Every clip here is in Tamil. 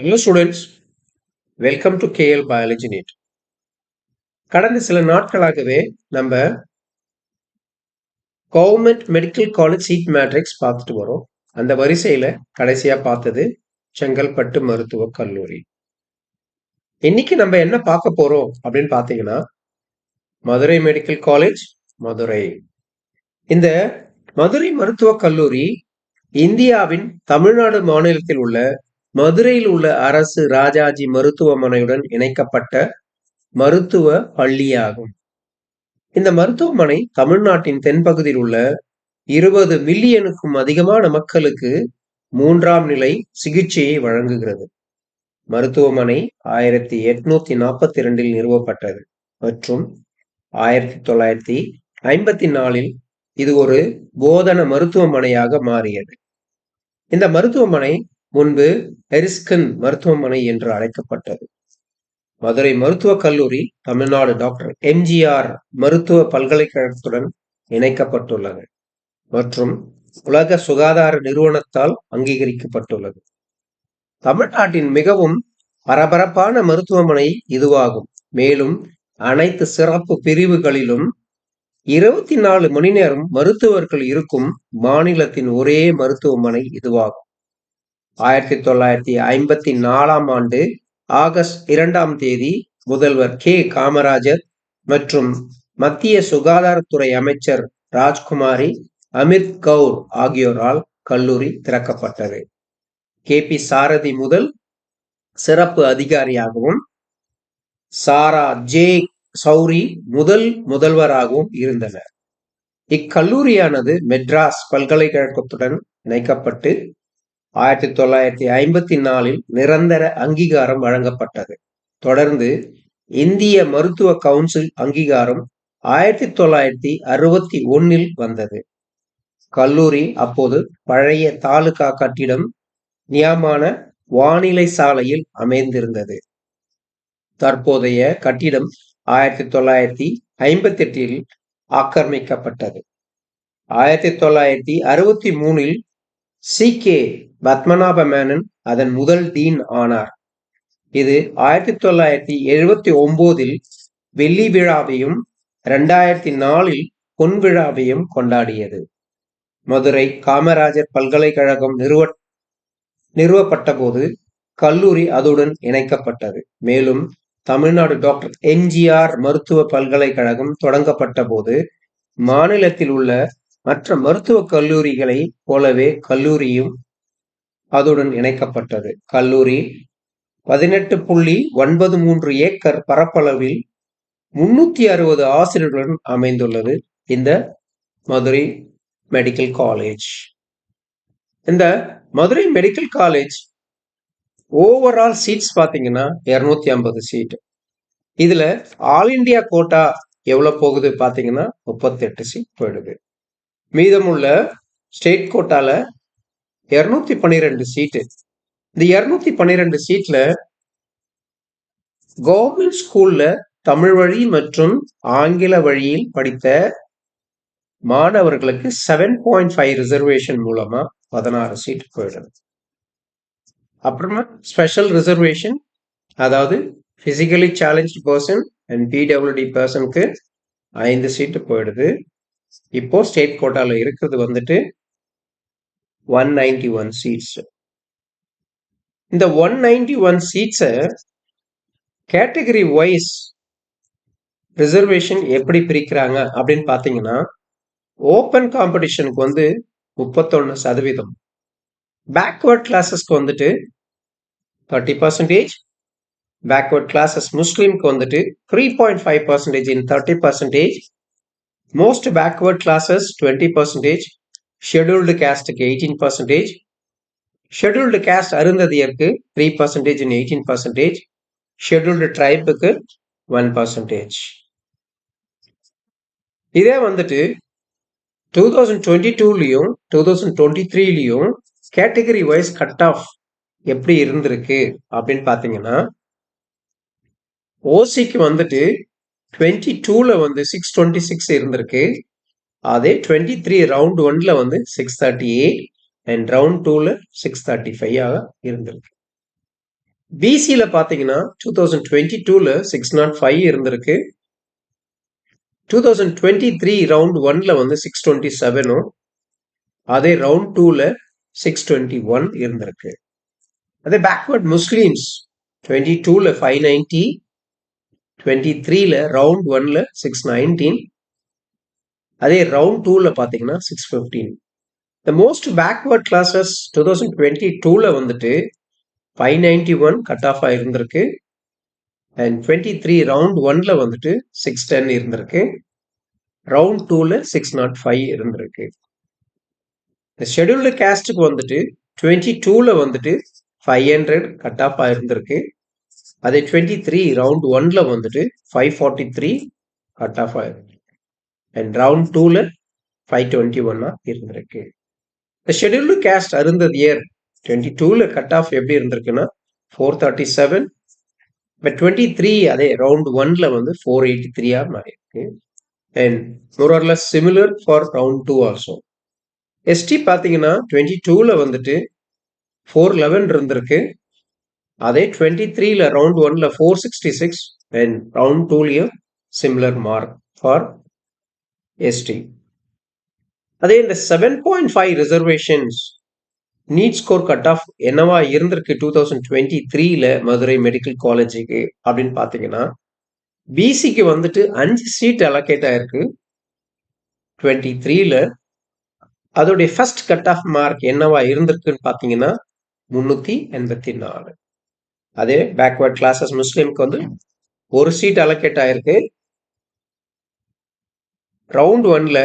Hello students welcome to KL biology NEET கடந்த சில நாட்களாகவே நம்ம government medical college seat matrix பார்த்துட்டு வரோம். அந்த வரிசையில கடைசியா பார்த்தது செங்கல்பட்டு மருத்துவக் கல்லூரி. இன்னைக்கு நம்ம என்ன பார்க்க போறோம் அப்படின்னு பார்த்தீங்கன்னா மதுரை மெடிக்கல் காலேஜ் மதுரை. இந்த மதுரை மருத்துவக் கல்லூரி இந்தியாவின் தமிழ்நாடு மாநிலத்தில் உள்ள மதுரையில் உள்ள அரசு ராஜாஜி மருத்துவமனையுடன் இணைக்கப்பட்ட மருத்துவ பள்ளியாகும். இந்த மருத்துவமனை தமிழ்நாட்டின் தென்பகுதியில் உள்ள இருபது மில்லியனுக்கும் அதிகமான மக்களுக்கு மூன்றாம் நிலை சிகிச்சையை வழங்குகிறது. மருத்துவமனை ஆயிரத்தி எட்நூத்தி நாற்பத்தி இரண்டில் நிறுவப்பட்டது மற்றும் ஆயிரத்தி தொள்ளாயிரத்தி ஐம்பத்தி நாலில் இது ஒரு போதன மருத்துவமனையாக மாறியது. இந்த மருத்துவமனை முன்பு எரிஸ்கன் மருத்துவமனை என்று அழைக்கப்பட்டது. மதுரை மருத்துவக் கல்லூரி தமிழ்நாடு டாக்டர் எம்ஜிஆர் மருத்துவ பல்கலைக்கழகத்துடன் இணைக்கப்பட்டுள்ளது மற்றும் உலக சுகாதார நிறுவனத்தால் அங்கீகரிக்கப்பட்டுள்ளது. தமிழ்நாட்டின் மிகவும் பரபரப்பான மருத்துவமனை இதுவாகும். மேலும் அனைத்து சிறப்பு பிரிவுகளிலும் இருபத்தி நாலு மணி நேரம் மருத்துவர்கள் இருக்கும் மாநிலத்தின் ஒரே மருத்துவமனை இதுவாகும். ஆயிரத்தி தொள்ளாயிரத்தி ஐம்பத்தி நாலாம் ஆண்டு ஆகஸ்ட் இரண்டாம் தேதி முதல்வர் கே. காமராஜர் மற்றும் மத்திய சுகாதாரத்துறை அமைச்சர் ராஜ்குமாரி அமித் கவுர் ஆகியோரால் கல்லூரி திறக்கப்பட்டது. கே. பி. சாரதி முதல் சிறப்பு அதிகாரியாகவும் சாரா ஜே. சௌரி முதல் முதல்வராகவும் இருந்தனர். இக்கல்லூரியானது மெட்ராஸ் பல்கலைக்கழகத்துடன் இணைக்கப்பட்டு ஆயிரத்தி தொள்ளாயிரத்தி ஐம்பத்தி நாலில் நிரந்தர அங்கீகாரம் வழங்கப்பட்டது. தொடர்ந்து இந்திய மருத்துவ கவுன்சில் அங்கீகாரம் ஆயிரத்தி தொள்ளாயிரத்தி அறுபத்தி ஒன்னில் வந்தது. கல்லூரி அப்போது பழைய தாலுகா கட்டிடம் நியமான வானிலை சாலையில் அமைந்திருந்தது. தற்போதைய கட்டிடம் ஆயிரத்தி தொள்ளாயிரத்தி ஐம்பத்தி எட்டில் ஆக்கிரமிக்கப்பட்டது. ஆயிரத்தி தொள்ளாயிரத்தி அறுபத்தி மூணில் சி கே பத்மநாப மேனன் அதன் முதல் டீன் ஆனார். இது ஆயிரத்தி தொள்ளாயிரத்தி எழுபத்தி ஒன்பதில் வெள்ளி விழாவையும் இரண்டாயிரத்தி நாலில் பொன் விழாவையும் கொண்டாடியது. மதுரை காமராஜர் பல்கலைக்கழகம் நிறுவ நிறுவப்பட்ட போது கல்லூரி அதுடன் இணைக்கப்பட்டது. மேலும் தமிழ்நாடு டாக்டர் எம்ஜிஆர் மருத்துவ பல்கலைக்கழகம் தொடங்கப்பட்ட போது மாநிலத்தில் உள்ள மற்ற மருத்துவக் கல்லூரிகளை போலவே கல்லூரியும் அதுடன் இணைக்கப்பட்டது. கல்லூரி பதினெட்டு புள்ளி ஒன்பது மூன்று ஏக்கர் பரப்பளவில் முன்னூத்தி அறுபது ஆசிரியர்களுடன் அமைந்துள்ளது. இந்த மதுரை மெடிக்கல் காலேஜ். இந்த Madurai medical college overall seats பார்த்தீங்கன்னா இரநூத்தி ஐம்பது சீட் இதுல ஆல் இண்டியா கோட்டா எவ்வளவு போகுது பார்த்தீங்கன்னா முப்பத்தெட்டு சீட் போயிடுது. மீதமுள்ள ஸ்டேட் கோட்டால இருநூத்தி பன்னிரெண்டு சீட்டு இந்த இருநூத்தி பன்னிரெண்டு சீட்ல கவர்மெண்ட் ஸ்கூல்ல தமிழ் வழி மற்றும் ஆங்கில வழியில் படித்த மாணவர்களுக்கு செவன் பாயிண்ட் ஃபைவ் ரிசர்வேஷன் மூலமா பதினாறு சீட் போயிடுது. அப்புறமா ஸ்பெஷல் ரிசர்வேஷன் அதாவது physically challenge person and PWD பர்சனுக்கு ஐந்து சீட்டு போயிடுது. இப்போ ஸ்டேட் கோட்டால இருக்கிறது வந்துட்டு ஒன் நைன்டி ஒன் சீட்ஸ் இந்த ஒன் நைன்டி ஒன் சீட்ஸை கேட்டகரி வைஸ் ரிசர்வேஷன் எப்படி பிரிக்கிறாங்க அப்படின்னு பார்த்தீங்கன்னா ஓப்பன் காம்படிஷனுக்கு வந்து முப்பத்தொன்று சதவீதம். பேக்வர்ட் கிளாஸஸ்க்கு வந்துட்டு தேர்ட்டி பர்சன்டேஜ் பேக்வர்ட் கிளாஸஸ் முஸ்லீம்க்கு வந்துட்டு three point five percentage in thirty percentage most backward classes twenty percentage scheduled கேஸ்ட்டுக்கு eighteen percentage scheduled caste அருந்ததியருக்கு three percentage in eighteen percentage scheduled ட்ரைபுக்கு one percentage இதே வந்துட்டு டூ தௌசண்ட் டுவெண்ட்டி டூலையும் டூ தௌசண்ட் டுவெண்ட்டி த்ரீலையும் கேட்டகரி வைஸ் கட் ஆஃப் எப்படி இருந்திருக்கு அப்படின்னு பார்த்தீங்கன்னா ஓசிக்கு வந்துட்டு டுவெண்ட்டி டூவில் வந்து சிக்ஸ் டுவெண்ட்டி சிக்ஸ் இருந்திருக்கு. அதே டுவெண்ட்டி த்ரீ ரவுண்ட் ஒன்ல வந்து six thirty eight and round டூவில் சிக்ஸ் தேர்ட்டி ஃபைவ் ஆக இருந்திருக்கு. பிசியில் பார்த்தீங்கன்னா டூ தௌசண்ட் டுவெண்ட்டி டூவில் சிக்ஸ் நாட் ஃபைவ் இருந்திருக்கு. Two thousand twenty three round ஒன்ல வந்து சிக்ஸ் டுவெண்ட்டி செவனும் அதே ரவுண்ட் டூவில் சிக்ஸ் டுவெண்ட்டி ஒன் இருந்திருக்கு. அதே பேக்வர்ட் முஸ்லீம்ஸ் டுவெண்ட்டி டூவில் ஃபைவ் நைன்ட்டி டுவெண்ட்டி த்ரீல ரவுண்ட் ஒன்ல சிக்ஸ் நைன்டீன் அதே ரவுண்ட் டூவில் பார்த்தீங்கன்னா six fifteen the most backward classes two thousand twenty டூவில் வந்துட்டு five ninety one cut off ஆயிருந்திருக்கு. And twenty three round ஒன்ல வந்துட்டு சிக்ஸ் டென் இருந்திருக்கு. ரவுண்ட் டூவில் சிக்ஸ் நாட் ஃபைவ் இருந்திருக்கு. இந்த ஷெடியூல்டு கேஸ்ட்டுக்கு வந்துட்டு டுவெண்ட்டி டூவில் வந்துட்டு ஃபைவ் ஹண்ட்ரட் கட் ஆஃப் ஆயிருந்திருக்கு. அதே டுவெண்ட்டி த்ரீ ரவுண்ட் ஒன்ல வந்துட்டு five forty three cut off ஆயிருக்கு அண்ட் ரவுண்ட் டூவில் ஃபைவ் டுவெண்ட்டி ஒன்னா இருந்திருக்கு. இந்த ஷெடியூல்டு கேஸ்ட் அருந்தது இயர் டுவெண்ட்டி டூவில் கட் ஆஃப் எப்படி இருந்திருக்குன்னா four thirty seven but twenty three அதே ரவுண்ட் ஒன்ல வந்து ஃபோர் எயிட்டி த்ரீயா மாறி இருக்கு and more or less similar for round two also ST பார்த்தீங்கன்னா டுவெண்ட்டி டூவில் வந்துட்டு ஃபோர் லெவன் இருந்திருக்கு. அதே டுவெண்ட்டி த்ரீல ரவுண்ட் ஒன்ல four sixty six and round டூலையும் similar mark for ST அதே இந்த seven point five reservations NEET score cut off என்னவா இருந்திருக்கு டூ தௌசண்ட் டுவெண்ட்டி த்ரீல மதுரை மெடிக்கல் காலேஜுக்கு அப்படின்னு பார்த்தீங்கன்னா பிசிக்கு வந்துட்டு அஞ்சு சீட் அலோகேட் ஆயிருக்கு டுவெண்ட்டி த்ரீல அதோடைய ஃபர்ஸ்ட் கட் ஆஃப் மார்க் என்னவா இருந்திருக்குன்னு பார்த்தீங்கன்னா முன்னூற்றி எண்பத்தி நாலு. அதே பேக்வர்ட் கிளாஸஸ் முஸ்லீமுக்கு வந்து ஒரு சீட் அலோகேட் ஆயிருக்கு. ரவுண்ட் ஒன்ல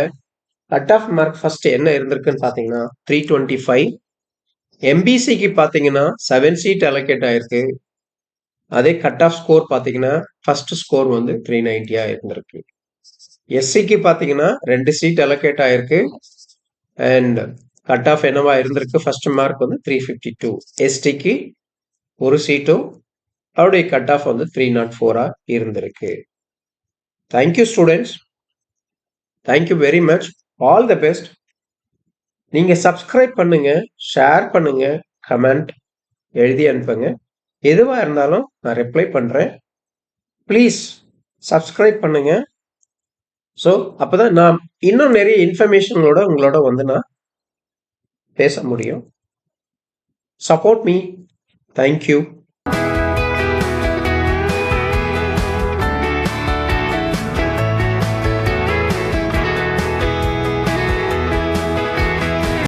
கட் ஆஃப் மார்க் ஃபர்ஸ்ட் என்ன இருந்திருக்குன்னு பார்த்தீங்கன்னா த்ரீ டுவெண்ட்டி ஃபைவ் எம்பிசிக்கு பார்த்தீங்கன்னா செவன் சீட் அலோகேட் ஆயிருக்கு. அதே கட் ஆஃப் ஸ்கோர் பார்த்தீங்கன்னா ஃபர்ஸ்ட் ஸ்கோர் வந்து த்ரீ நைன்டியா இருந்திருக்கு. எஸ்சிக்கு பார்த்தீங்கன்னா ரெண்டு சீட் அலோகேட் ஆயிருக்கு. அண்ட் கட் ஆஃப் என்னவா இருந்திருக்கு? ஃபர்ஸ்ட் மார்க் வந்து த்ரீ ஃபிஃப்டி டூ எஸ்டிக்கு ஒரு சீட்டும் அவருடைய கட் ஆஃப் வந்து த்ரீ நாட் ஃபோராக இருந்திருக்கு. Thank you students thank you very much all the best நீங்கள் சப்ஸ்கிரைப் பண்ணுங்க ஷேர் பண்ணுங்க கமெண்ட் எழுதி அனுப்புங்க. எதுவாக இருந்தாலும் நான் ரிப்ளை பண்ணுறேன் ப்ளீஸ் சப்ஸ்கிரைப் பண்ணுங்க. ஸோ அப்போ தான் நான் இன்னும் நிறைய இன்ஃபர்மேஷனோட உங்களோட வந்து நான் பேச முடியும். Support me thank you